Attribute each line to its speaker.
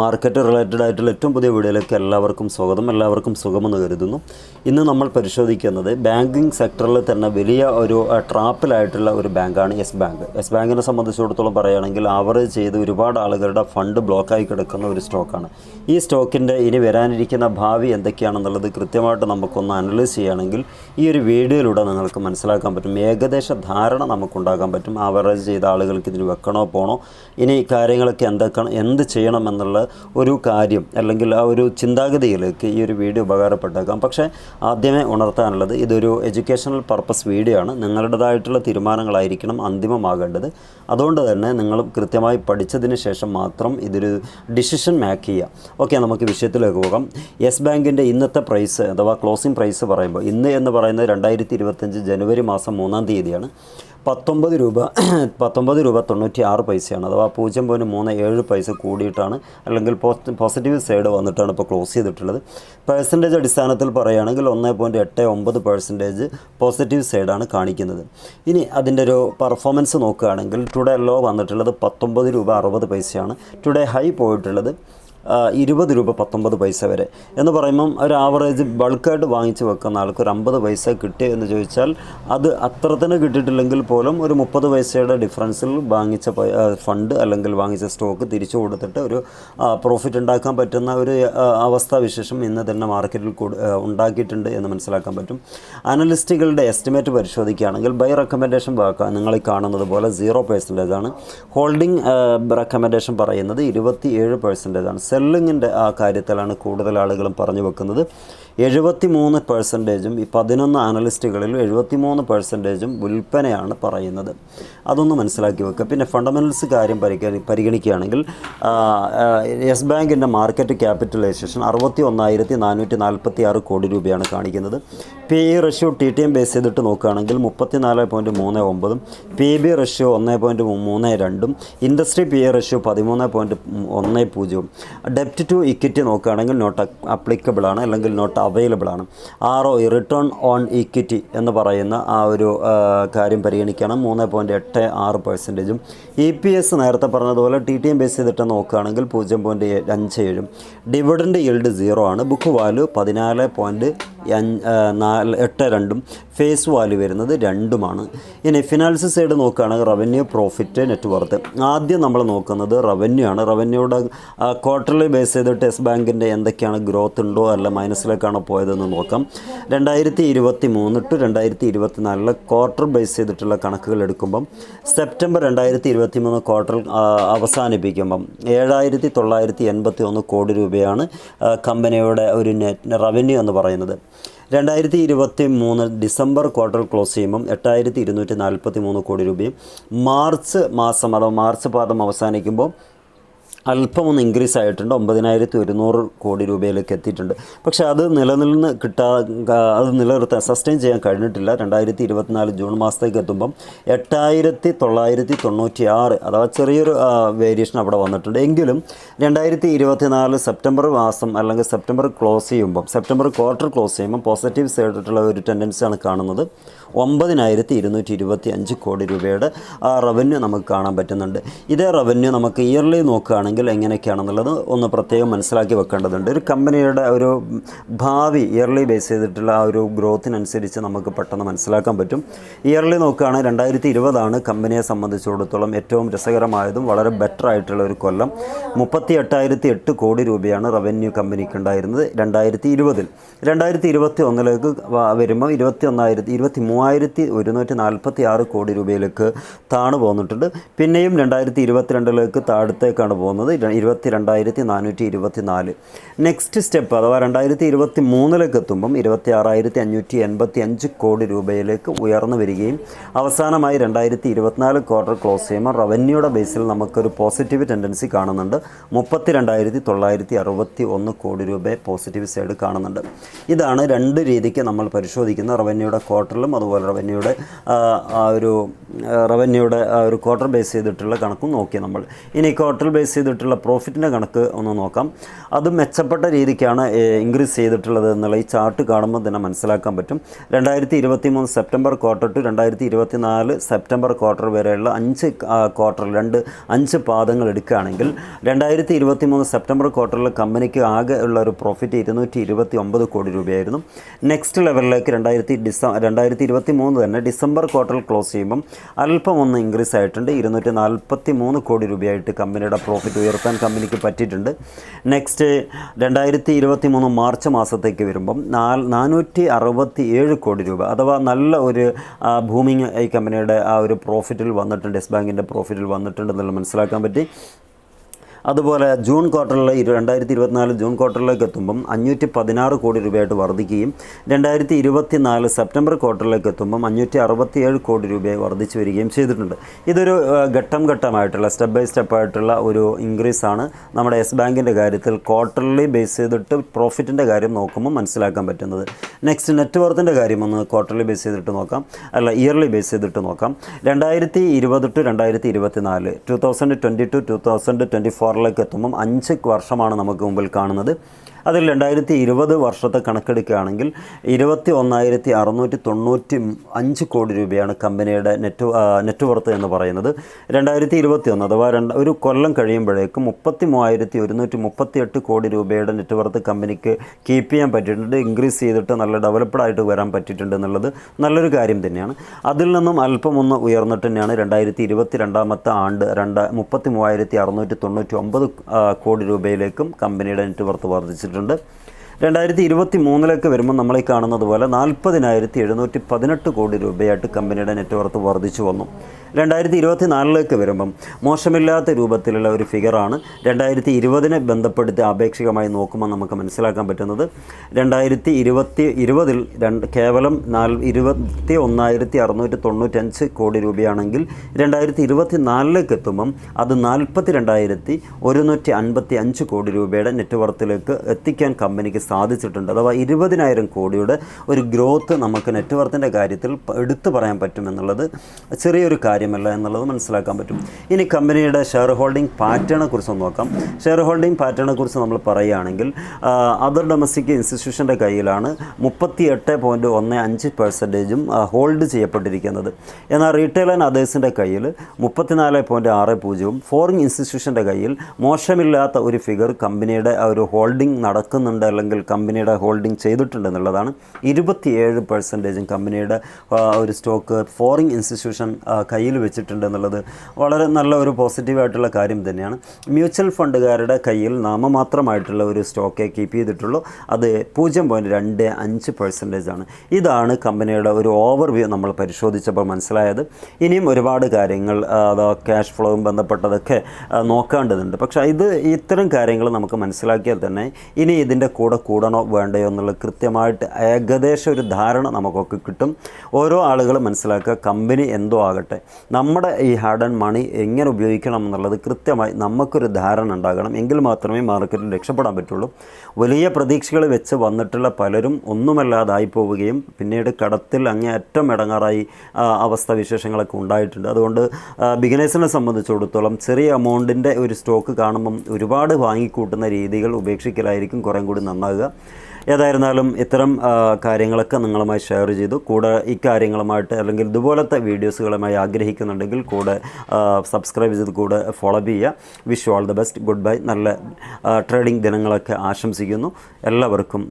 Speaker 1: Market related ആയിട്ടുള്ള ഏറ്റവും പുതിയ വീഡിയോയിലേക്ക് എല്ലാവർക്കും സ്വാഗതം. എല്ലാവർക്കും സുഖമെന്ന് കരുതുന്നു. ഇന്ന് നമ്മൾ പരിശോധിക്കുന്നത് ബാങ്കിങ് സെക്ടറിൽ തന്നെ വലിയ ഒരു ട്രാപ്പിലായിട്ടുള്ള ഒരു ബാങ്കാണ് യെസ് ബാങ്ക്. യെസ് ബാങ്കിനെ സംബന്ധിച്ചിടത്തോളം പറയുകയാണെങ്കിൽ ആവറേജ് ചെയ്ത് ഒരുപാട് ആളുകളുടെ ഫണ്ട് ബ്ലോക്കായി കിടക്കുന്ന ഒരു സ്റ്റോക്കാണ് ഈ സ്റ്റോക്കിന്റെ ഇനി വരാനിരിക്കുന്ന ഭാവി എന്തൊക്കെയാണെന്നുള്ളത് കൃത്യമായിട്ട് നമുക്കൊന്ന് അനലൈസ് ചെയ്യുകയാണെങ്കിൽ ഈ ഒരു വീഡിയോയിലൂടെ നിങ്ങൾക്ക് മനസ്സിലാക്കാൻ പറ്റും. ഏകദേശ ധാരണ നമുക്കുണ്ടാക്കാൻ പറ്റും. ആവറേജ് ചെയ്ത ആളുകൾക്ക് ഇതിന് വെക്കണോ പോണോ ഇനി കാര്യങ്ങളൊക്കെ എന്തൊക്കെ എന്ത് ചെയ്യണം എന്നുള്ള ഒരു കാര്യം അല്ലെങ്കിൽ ആ ഒരു ചിന്താഗതിയിലേക്ക് ഈ ഒരു വീഡിയോ ഉപകാരപ്പെട്ടേക്കാം. പക്ഷേ ആദ്യമേ ഉണർത്താനുള്ളത് ഇതൊരു എഡ്യൂക്കേഷണൽ പർപ്പസ് വീഡിയോ ആണ് നിങ്ങളുടേതായിട്ടുള്ള തീരുമാനങ്ങളായിരിക്കണം അന്തിമമാകേണ്ടത്. അതുകൊണ്ട് തന്നെ നിങ്ങൾ കൃത്യമായി പഠിച്ചതിന് ശേഷം മാത്രം ഇതൊരു ഡിസിഷൻ മേക്ക് ചെയ്യുക. ഓക്കെ നമുക്ക് വിഷയത്തിലേക്ക് പോകാം. യെസ് ബാങ്കിന്റെ ഇന്നത്തെ പ്രൈസ് അഥവാ ക്ലോസിംഗ് പ്രൈസ് പറയുമ്പോൾ ഇന്ന് എന്ന് പറയുന്നത് രണ്ടായിരത്തി ഇരുപത്തഞ്ച് ജനുവരി മാസം മൂന്നാം തീയതിയാണ്. പത്തൊമ്പത് രൂപ പത്തൊമ്പത് രൂപ തൊണ്ണൂറ്റി ആറ് പൈസയാണ്. അഥവാ പൂജ്യം പോയിന്റ് മൂന്ന് ഏഴ് പൈസ കൂടിയിട്ടാണ് അല്ലെങ്കിൽ പോസിറ്റീവ് സൈഡ് വന്നിട്ടാണ് ഇപ്പോൾ ക്ലോസ് ചെയ്തിട്ടുള്ളത്. പേഴ്സന്റേജ് അടിസ്ഥാനത്തിൽ പറയുകയാണെങ്കിൽ ഒന്ന് പോയിന്റ് എട്ട് ഒമ്പത് പെർസെന്റേജ് പോസിറ്റീവ് സൈഡാണ് കാണിക്കുന്നത്. ഇനി അതിന്റെ ഒരു പെർഫോമൻസ് നോക്കുകയാണെങ്കിൽ ടുഡേ ലോ വന്നിട്ടുള്ളത് പത്തൊമ്പത് രൂപ അറുപത് പൈസയാണ്. ടുഡേ ഹൈ പോയിട്ടുള്ളത് ഇരുപത് രൂപ പത്തൊമ്പത് പൈസ വരെ. എന്ന് പറയുമ്പം ഒരു ആവറേജ് ബൾക്കായിട്ട് വാങ്ങിച്ച് വെക്കുന്ന ആൾക്ക് ഒരു അമ്പത് പൈസ കിട്ടി എന്ന് ചോദിച്ചാൽ അത് അത്ര തന്നെ കിട്ടിയിട്ടില്ലെങ്കിൽ പോലും ഒരു മുപ്പത് പൈസയുടെ ഡിഫറൻസിൽ വാങ്ങിച്ച ഫണ്ട് അല്ലെങ്കിൽ വാങ്ങിച്ച സ്റ്റോക്ക് തിരിച്ചു കൊടുത്തിട്ട് ഒരു പ്രോഫിറ്റ് ഉണ്ടാക്കാൻ പറ്റുന്ന ഒരു അവസ്ഥാവിശേഷം ഇന്ന് തന്നെ മാർക്കറ്റിൽ ഉണ്ടാക്കിയിട്ടുണ്ട് എന്ന് മനസ്സിലാക്കാൻ പറ്റും. അനലിസ്റ്റുകളുടെ എസ്റ്റിമേറ്റ് പരിശോധിക്കുകയാണെങ്കിൽ ബൈ റെക്കമെൻഡേഷൻ നിങ്ങൾ കാണുന്നത് പോലെ സീറോ പെർസെന്റേജ് ആണ്. ഹോൾഡിംഗ് റെക്കമെൻഡേഷൻ പറയുന്നത് ഇരുപത്തി ഏഴ് പെർസെന്റേജ് ആണ്. സെല്ലിങ്ങിന്റെ ആ കാര്യത്തിലാണ് കൂടുതൽ ആളുകളും പറഞ്ഞു വെക്കുന്നത്. എഴുപത്തി മൂന്ന് പെർസെന്റേജും ഈ പതിനൊന്ന് അനലിസ്റ്റുകളിൽ എഴുപത്തി മൂന്ന് പെർസെന്റേജും വിൽപ്പനയാണ് പറയുന്നത്. അതൊന്ന് മനസ്സിലാക്കി വെക്കുക. പിന്നെ ഫണ്ടമെന്റൽസ് കാര്യം പരിഗണി പരിഗണിക്കുകയാണെങ്കിൽ യെസ് ബാങ്കിന്റെ മാർക്കറ്റ് ക്യാപിറ്റലൈസേഷൻ അറുപത്തി ഒന്നായിരത്തി നാനൂറ്റി നാൽപ്പത്തി ആറ് കോടി രൂപയാണ് കാണിക്കുന്നത്. P E ratio T T M base ചെയ്തിട്ട് നോക്കുകയാണെങ്കിൽ മുപ്പത്തിനാല് പോയിന്റ് മൂന്ന് ഒമ്പതും പി ബി റഷ്യോ ഒന്ന് പോയിന്റ് മൂന്ന് രണ്ടും ഇൻഡസ്ട്രി പി എ റഷ്യോ പതിമൂന്ന് പോയിന്റ് ഒന്ന് പൂജ്യവും. ഡെപ്റ്റ് ടു ഇക്വിറ്റി നോക്കുകയാണെങ്കിൽ നോട്ട് അപ്ലിക്കബിൾ ആണ് അല്ലെങ്കിൽ നോട്ട് അവൈലബിൾ ആണ്. R O return on equity എന്ന് പറയുന്ന ആ ഒരു കാര്യം പരിഗണിക്കണം. മൂന്ന് പോയിന്റ് എട്ട് ആറ് പെർസെന്റേജും ഇ പി എസ് നേരത്തെ പറഞ്ഞതുപോലെ ടി ടി എം ബേസ് ചെയ്തിട്ട് നോക്കുകയാണെങ്കിൽ പൂജ്യം പോയിന്റ് അഞ്ച് ഏഴും. ഡിവിഡന്റ് ഇൽഡ് സീറോ ആണ്. ബുക്ക് വാല്യൂ പതിനാല് പോയിന്റ് നാല് എട്ട് രണ്ടും ഫേസ് വാല്യൂ വരുന്നത് രണ്ടുമാണ്. ഇനി ഫിനാൻസ് സൈഡ് നോക്കുകയാണെങ്കിൽ റവന്യൂ പ്രോഫിറ്റ് നെറ്റ് വർത്ത് ആദ്യം നമ്മൾ നോക്കുന്നത് റവന്യൂ ആണ്. റവന്യൂടെ ക്വാർട്ടർലി ബേസ് ചെയ്തിട്ട് യെസ് ബാങ്കിന്റെ എന്തൊക്കെയാണ് ഗ്രോത്ത് ഉണ്ടോ അല്ല മൈനസിലേക്കാണോ പോയതെന്ന് നോക്കാം. രണ്ടായിരത്തി ഇരുപത്തി മൂന്ന് ടു രണ്ടായിരത്തി ഇരുപത്തി നാലിലെ ക്വാർട്ടർ ബേസ് ചെയ്തിട്ടുള്ള കണക്കുകൾ എടുക്കുമ്പം സെപ്റ്റംബർ രണ്ടായിരത്തി ഇരുപത്തി മൂന്ന് ക്വാർട്ടർ അവസാനിപ്പിക്കുമ്പം ഏഴായിരത്തി തൊള്ളായിരത്തി എൺപത്തി ഒന്ന് കോടി രൂപയാണ് കമ്പനിയുടെ ഒരു നെറ്റ് റവന്യൂ എന്ന് പറയുന്നത്. രണ്ടായിരത്തി ഇരുപത്തി മൂന്ന് ഡിസംബർ ക്വാർട്ടർ ക്ലോസ് ചെയ്യുമ്പം എട്ടായിരത്തി ഇരുന്നൂറ്റി നാൽപ്പത്തി മൂന്ന് കോടി രൂപയും മാർച്ച് മാസം അഥവാ മാർച്ച് പാദം അവസാനിക്കുമ്പോൾ അല്പം ഒന്ന് ഇൻക്രീസ് ആയിട്ടുണ്ട്. ഒമ്പതിനായിരത്തി ഒരുന്നൂറ് കോടി രൂപയിലേക്ക് എത്തിയിട്ടുണ്ട്. പക്ഷേ അത് നിലനിന്ന് കിട്ടാ അത് നിലനിർത്താൻ സസ്റ്റെയിൻ ചെയ്യാൻ കഴിഞ്ഞിട്ടില്ല. രണ്ടായിരത്തി ഇരുപത്തിനാല് ജൂൺ മാസത്തേക്ക് എത്തുമ്പം എട്ടായിരത്തി തൊള്ളായിരത്തി തൊണ്ണൂറ്റി ആറ് അഥവാ ചെറിയൊരു വേരിയേഷൻ അവിടെ വന്നിട്ടുണ്ട്. എങ്കിലും രണ്ടായിരത്തി ഇരുപത്തിനാല് സെപ്റ്റംബർ മാസം അല്ലെങ്കിൽ സെപ്റ്റംബർ ക്ലോസ് ചെയ്യുമ്പം സെപ്റ്റംബർ ക്വാർട്ടർ ക്ലോസ് ചെയ്യുമ്പം പോസിറ്റീവ് സൈഡായിട്ടുള്ള ഒരു ടെൻഡൻസിയാണ് കാണുന്നത്. ഒമ്പതിനായിരത്തി ഇരുന്നൂറ്റി ഇരുപത്തി അഞ്ച് കോടി രൂപയുടെ റവന്യൂ നമുക്ക് കാണാൻ പറ്റുന്നുണ്ട്. ഇതേ റവന്യൂ നമുക്ക് ഇയർലി നോക്കുകയാണെങ്കിൽ എങ്ങനെയൊക്കെയാണെന്നുള്ളത് ഒന്ന് പ്രത്യേകം മനസ്സിലാക്കി വെക്കേണ്ടതുണ്ട്. ഒരു കമ്പനിയുടെ ഒരു ഭാവി ഇയർലി ബേസ് ചെയ്തിട്ടുള്ള ആ ഒരു ഗ്രോത്തിനനുസരിച്ച് നമുക്ക് പെട്ടെന്ന് മനസ്സിലാക്കാൻ പറ്റും. ഇയർലി നോക്കുകയാണെങ്കിൽ രണ്ടായിരത്തി ഇരുപതാണ് കമ്പനിയെ സംബന്ധിച്ചിടത്തോളം ഏറ്റവും രസകരമായതും വളരെ ബെറ്റർ ആയിട്ടുള്ള ഒരു കൊല്ലം. മുപ്പത്തി എട്ടായിരത്തി എട്ട് കോടി രൂപയാണ് റവന്യൂ കമ്പനിക്ക് ഉണ്ടായിരുന്നത് രണ്ടായിരത്തി ഇരുപതിൽ രണ്ടായിരത്തി ഇരുപത്തി ഒന്നിലേക്ക് വരുമ്പോൾ ഇരുപത്തി ഒന്നായിരത്തി ഇരുപത്തി മൂവായിരത്തി ഒരുന്നൂറ്റി നാൽപ്പത്തി ആറ് കോടി രൂപയിലേക്ക് താണു പോന്നിട്ടുണ്ട്. പിന്നെയും രണ്ടായിരത്തി ഇരുപത്തിരണ്ടിലേക്ക് താഴത്തേക്കാണ് പോകുന്നത്. ര- ഇരുപത്തി രണ്ടായിരത്തി നാനൂറ്റി ഇരുപത്തി നാല് നെക്സ്റ്റ് സ്റ്റെപ്പ് അഥവാ രണ്ടായിരത്തി ഇരുപത്തി മൂന്നിലേക്ക് എത്തുമ്പം ഇരുപത്തി ആറായിരത്തി അഞ്ഞൂറ്റി എൺപത്തി അഞ്ച് കോടി രൂപയിലേക്ക് ഉയർന്നു വരികയും അവസാനമായി രണ്ടായിരത്തി ഇരുപത്തിനാല് ക്വാർട്ടർ ക്ലോസ് ചെയ്യുമ്പോൾ റവന്യൂയുടെ ബേസിൽ നമുക്കൊരു പോസിറ്റീവ് ടെൻഡൻസി കാണുന്നുണ്ട്. മുപ്പത്തി രണ്ടായിരത്തി തൊള്ളായിരത്തി അറുപത്തി ഒന്ന് കോടി രൂപ പോസിറ്റീവ് സൈഡ് കാണുന്നുണ്ട്. ഇതാണ് രണ്ട് രീതിക്ക് നമ്മൾ പരിശോധിക്കുന്ന റവന്യൂയുടെ ക്വാർട്ടറിലും അതുപോലെ റവന്യൂയുടെ ഒരു റവന്യൂയുടെ ഒരു ക്വാർട്ടർ ബേസ് ചെയ്തിട്ടുള്ള കണക്കും നോക്കി നമ്മൾ. ഇനി ക്വാർട്ടർ ബേസ് ചെയ്തിട്ട് ചെയ്തിട്ടുള്ള പ്രോഫിറ്റിന്റെ കണക്ക് ഒന്ന് നോക്കാം. അത് മെച്ചപ്പെട്ട രീതിക്കാണ് ഇൻക്രീസ് ചെയ്തിട്ടുള്ളത് എന്നുള്ള ഈ ചാർട്ട് കാണുമ്പോൾ തന്നെ മനസ്സിലാക്കാൻ പറ്റും. രണ്ടായിരത്തി ഇരുപത്തി മൂന്ന് സെപ്റ്റംബർ ക്വാർട്ടർ ടു രണ്ടായിരത്തി ഇരുപത്തി നാല് സെപ്റ്റംബർ ക്വാർട്ടർ വരെയുള്ള അഞ്ച് ക്വാർട്ടർ രണ്ട് അഞ്ച് പാദങ്ങൾ എടുക്കുകയാണെങ്കിൽ രണ്ടായിരത്തി ഇരുപത്തി മൂന്ന് സെപ്റ്റംബർ ക്വാർട്ടറിൽ കമ്പനിക്ക് ആകെ ഉള്ള ഒരു പ്രോഫിറ്റ് ഇരുന്നൂറ്റി ഇരുപത്തി ഒമ്പത് കോടി രൂപയായിരുന്നു. നെക്സ്റ്റ് ലെവലിലേക്ക് രണ്ടായിരത്തി ഡിസ രണ്ടായിരത്തി ഇരുപത്തി മൂന്ന് തന്നെ ഡിസംബർ ക്വാർട്ടറിൽ ക്ലോസ് ചെയ്യുമ്പം അല്പം ഒന്ന് ഇൻക്രീസ് ആയിട്ടുണ്ട്. ഇരുന്നൂറ്റി നാൽപ്പത്തി മൂന്ന് കോടി രൂപയായിട്ട് കമ്പനിയുടെ പ്രോഫിറ്റ് ഉയർത്താൻ കമ്പനിക്ക് പറ്റിയിട്ടുണ്ട്. നെക്സ്റ്റ് രണ്ടായിരത്തി ഇരുപത്തി മൂന്ന് മാർച്ച് മാസത്തേക്ക് വരുമ്പം നാല് നാനൂറ്റി അറുപത്തി ഏഴ് കോടി രൂപ അഥവാ നല്ല ഒരു ഭൂമിങ് ഈ കമ്പനിയുടെ ആ ഒരു പ്രോഫിറ്റിൽ വന്നിട്ടുണ്ട് യെസ് ബാങ്കിന്റെ പ്രോഫിറ്റിൽ വന്നിട്ടുണ്ട് എന്നുള്ളത് മനസ്സിലാക്കാൻ പറ്റി. അതുപോലെ ജൂൺ ക്വാർട്ടറിൽ രണ്ടായിരത്തി ഇരുപത്തിനാല് ജൂൺ ക്വാർട്ടറിലേക്ക് എത്തുമ്പം അഞ്ഞൂറ്റി പതിനാറ് കോടി രൂപയായിട്ട് വർദ്ധിക്കുകയും രണ്ടായിരത്തി ഇരുപത്തി നാല് സെപ്റ്റംബർ ക്വാർട്ടറിലേക്ക് എത്തുമ്പം അഞ്ഞൂറ്റി അറുപത്തിയേഴ് കോടി രൂപയായി വർദ്ധിച്ചു വരികയും ചെയ്തിട്ടുണ്ട്. ഇതൊരു ഘട്ടം ഘട്ടമായിട്ടുള്ള സ്റ്റെപ്പ് ബൈ സ്റ്റെപ്പ് ആയിട്ടുള്ള ഒരു ഇൻക്രീസ് ആണ്. നമ്മുടെ യെസ് ബാങ്കിന്റെ കാര്യത്തിൽ ക്വാർട്ടർലി ബേസ് ചെയ്തിട്ട് പ്രോഫിറ്റിന്റെ കാര്യം നോക്കുമ്പോൾ മനസ്സിലാക്കാൻ പറ്റുന്നത്. നെക്സ്റ്റ് നെറ്റ്വർത്തിന്റെ കാര്യം ഒന്ന് ക്വാർട്ടർലി ബേസ് ചെയ്തിട്ട് നോക്കാം. അല്ല ഇയർലി ബേസ് ചെയ്തിട്ട് നോക്കാം. രണ്ടായിരത്തി ഇരുപത് ടു രണ്ടായിരത്തി ഇരുപത്തി നാല് two thousand twenty two two thousand twenty ഫോറിലേക്ക് എത്തുമ്പം അഞ്ച് വർഷമാണ് നമുക്ക് മുമ്പിൽ കാണുന്നത്. അതിൽ രണ്ടായിരത്തി ഇരുപത് വർഷത്തെ കണക്കെടുക്കുകയാണെങ്കിൽ ഇരുപത്തി ഒന്നായിരത്തി അറുന്നൂറ്റി തൊണ്ണൂറ്റി അഞ്ച് കോടി രൂപയാണ് കമ്പനിയുടെ നെറ്റ് നെറ്റ്വർത്ത് നെറ്റ് വർത്ത് എന്ന് പറയുന്നത്. രണ്ടായിരത്തി ഇരുപത്തി ഒന്ന് അഥവാ രണ്ട് ഒരു കൊല്ലം കഴിയുമ്പോഴേക്കും മുപ്പത്തി മൂവായിരത്തി ഒരുന്നൂറ്റി മുപ്പത്തി എട്ട് കോടി രൂപയുടെ നെറ്റ് വർത്ത് കമ്പനിക്ക് കീപ്പ് ചെയ്യാൻ പറ്റിയിട്ടുണ്ട് ഇൻക്രീസ് ചെയ്തിട്ട് നല്ല ഡെവലപ്ഡ് ആയിട്ട് വരാൻ പറ്റിയിട്ടുണ്ട് എന്നുള്ളത് നല്ലൊരു കാര്യം തന്നെയാണ്. അതിൽ നിന്നും അല്പം ഒന്ന് ഉയർന്നിട്ട് തന്നെയാണ് രണ്ടായിരത്തി ഇരുപത്തി രണ്ടാമത്തെ ആണ്ട് രണ്ട് മുപ്പത്തി മൂവായിരത്തി അറുന്നൂറ്റി തൊണ്ണൂറ്റി ഒമ്പത് കോടി രൂപയിലേക്കും കമ്പനിയുടെ നെറ്റ് വർത്ത് വർദ്ധിച്ചിട്ടുണ്ട് രണ്ടായിരത്തി ഇരുപത്തി മൂന്നിലേക്ക് വരുമ്പോൾ നമ്മൾ ഈ കാണുന്നത് പോലെ നാൽപ്പതിനായിരത്തി എഴുന്നൂറ്റി പതിനെട്ട് കോടി രൂപയായിട്ട് കമ്പനിയുടെ നെറ്റ്വർത്ത് വർദ്ധിച്ചു വന്നു. രണ്ടായിരത്തി ഇരുപത്തി നാലിലേക്ക് വരുമ്പം മോശമില്ലാത്ത രൂപത്തിലുള്ള ഒരു ഫിഗറാണ് രണ്ടായിരത്തി ഇരുപതിനെ ബന്ധപ്പെടുത്തി ആപേക്ഷികമായി നോക്കുമ്പോൾ നമുക്ക് മനസ്സിലാക്കാൻ പറ്റുന്നത് രണ്ടായിരത്തി ഇരുപത്തി ഇരുപതിൽ രണ്ട് കേവലം നാൽ ഇരുപത്തി ഒന്നായിരത്തി അറുന്നൂറ്റി തൊണ്ണൂറ്റഞ്ച് കോടി രൂപയാണെങ്കിൽ രണ്ടായിരത്തി ഇരുപത്തി നാലിലേക്ക് എത്തുമ്പം അത് നാൽപ്പത്തി രണ്ടായിരത്തി ഒരുന്നൂറ്റി അൻപത്തി അഞ്ച് കോടി രൂപയുടെ നെറ്റ്വർത്തിലേക്ക് എത്തിക്കാൻ കമ്പനിക്ക് സാധിച്ചിട്ടുണ്ട്. അഥവാ ഇരുപതിനായിരം കോടിയുടെ ഒരു ഗ്രോത്ത് നമുക്ക് നെറ്റ്വർത്തിന്റെ കാര്യത്തിൽ എടുത്തു പറയാൻ പറ്റുമെന്നുള്ളത് ചെറിയൊരു കാര്യമല്ല എന്നുള്ളത് മനസ്സിലാക്കാൻ പറ്റും. ഇനി കമ്പനിയുടെ ഷെയർ ഹോൾഡിംഗ് പാറ്റേണെ കുറിച്ച് നോക്കാം. ഷെയർ ഹോൾഡിംഗ് പാറ്റേണെ കുറിച്ച് നമ്മൾ പറയുകയാണെങ്കിൽ അതർ ഡൊമസ്റ്റിക് ഇൻസ്റ്റിറ്റ്യൂഷന്റെ കയ്യിലാണ് മുപ്പത്തി എട്ട് പോയിന്റ് ഒന്ന് അഞ്ച് പെർസെന്റേജും ഹോൾഡ് ചെയ്യപ്പെട്ടിരിക്കുന്നത്. എന്നാൽ റീറ്റെയിൽ ആൻഡ് അതേഴ്സിന്റെ കയ്യിൽ മുപ്പത്തിനാല് പോയിന്റ് ആറ് പൂജ്യവും ഫോറിൻ ഇൻസ്റ്റിറ്റ്യൂഷന്റെ കയ്യിൽ മോശമില്ലാത്ത ഒരു ഫിഗർ കമ്പനിയുടെ ഒരു ഹോൾഡിംഗ് നടക്കുന്നുണ്ട് അല്ലെങ്കിൽ കമ്പനിയുടെ ഹോൾഡിംഗ് ചെയ്തിട്ടുണ്ട് എന്നുള്ളതാണ് ഇരുപത്തിയേഴ് പെർസെന്റേജും കമ്പനിയുടെ ഒരു സ്റ്റോക്ക് ഫോറിൻ ഇൻസ്റ്റിറ്റ്യൂഷൻ കയ്യിൽ വെച്ചിട്ടുണ്ട് എന്നുള്ളത് വളരെ നല്ല ഒരു പോസിറ്റീവായിട്ടുള്ള കാര്യം തന്നെയാണ്. മ്യൂച്വൽ ഫണ്ടുകാരുടെ കയ്യിൽ നാമമാത്രമായിട്ടുള്ള ഒരു സ്റ്റോക്കേ കീപ്പ് ചെയ്തിട്ടുള്ളൂ. അത് പൂജ്യം പോയിന്റ് രണ്ട് അഞ്ച് പെർസെന്റേജ് ആണ്. ഇതാണ് കമ്പനിയുടെ ഒരു ഓവർവ്യൂ നമ്മൾ പരിശോധിച്ചപ്പോൾ മനസ്സിലായത്. ഇനിയും ഒരുപാട് കാര്യങ്ങൾ അതോ ക്യാഷ് ഫ്ലോയും ബന്ധപ്പെട്ടതൊക്കെ നോക്കേണ്ടതുണ്ട്. പക്ഷേ ഇത് ഇത്തരം കാര്യങ്ങൾ നമുക്ക് മനസ്സിലാക്കിയാൽ തന്നെ ഇനി ഇതിന്റെ കൂടെ കൂടണോ വേണ്ടയോ എന്നുള്ള കൃത്യമായിട്ട് ഏകദേശം ഒരു ധാരണ നമുക്കൊക്കെ കിട്ടും. ഓരോ ആളുകൾ മനസ്സിലാക്കുക കമ്പനി എന്തോ ആകട്ടെ. നമ്മുടെ ഈ ഹാർഡ് ആൻഡ് മണി എങ്ങനെ ഉപയോഗിക്കണം എന്നുള്ളത് കൃത്യമായി നമുക്കൊരു ധാരണ ഉണ്ടാകണം. എങ്കിൽ മാത്രമേ മാർക്കറ്റിൽ രക്ഷപ്പെടാൻ പറ്റുള്ളൂ. വലിയ പ്രതീക്ഷകൾ വെച്ച് വന്നിട്ടുള്ള പലരും ഒന്നുമല്ലാതായി പോവുകയും പിന്നീട് കടത്തിൽ അങ്ങേയറ്റം ഇടങ്ങാറായി അവസ്ഥ വിശേഷങ്ങളൊക്കെ ഉണ്ടായിട്ടുണ്ട്. അതുകൊണ്ട് ബിഗിനേഴ്സിനെ സംബന്ധിച്ചിടത്തോളം ചെറിയ എമൗണ്ടിന്റെ ഒരു സ്റ്റോക്ക് കാണുമ്പം ഒരുപാട് വാങ്ങിക്കൂട്ടുന്ന രീതികൾ ഉപേക്ഷിക്കലായിരിക്കും കുറേ കൂടി നന്നാകുക ഏതായിരുന്നാലും ഇത്തരം കാര്യങ്ങളൊക്കെ നിങ്ങളുമായി ഷെയർ ചെയ്തു. കൂടെ ഇക്കാര്യങ്ങളുമായിട്ട് അല്ലെങ്കിൽ ഇതുപോലത്തെ വീഡിയോസുകളുമായി ആഗ്രഹിക്കുന്നുണ്ടെങ്കിൽ കൂടെ സബ്സ്ക്രൈബ് ചെയ്ത് കൂടെ ഫോളോ ചെയ്യുക. Wish all the best good bye നല്ല ട്രേഡിംഗ് ദിനങ്ങളൊക്കെ ആശംസിക്കുന്നു. എല്ലാവർക്കും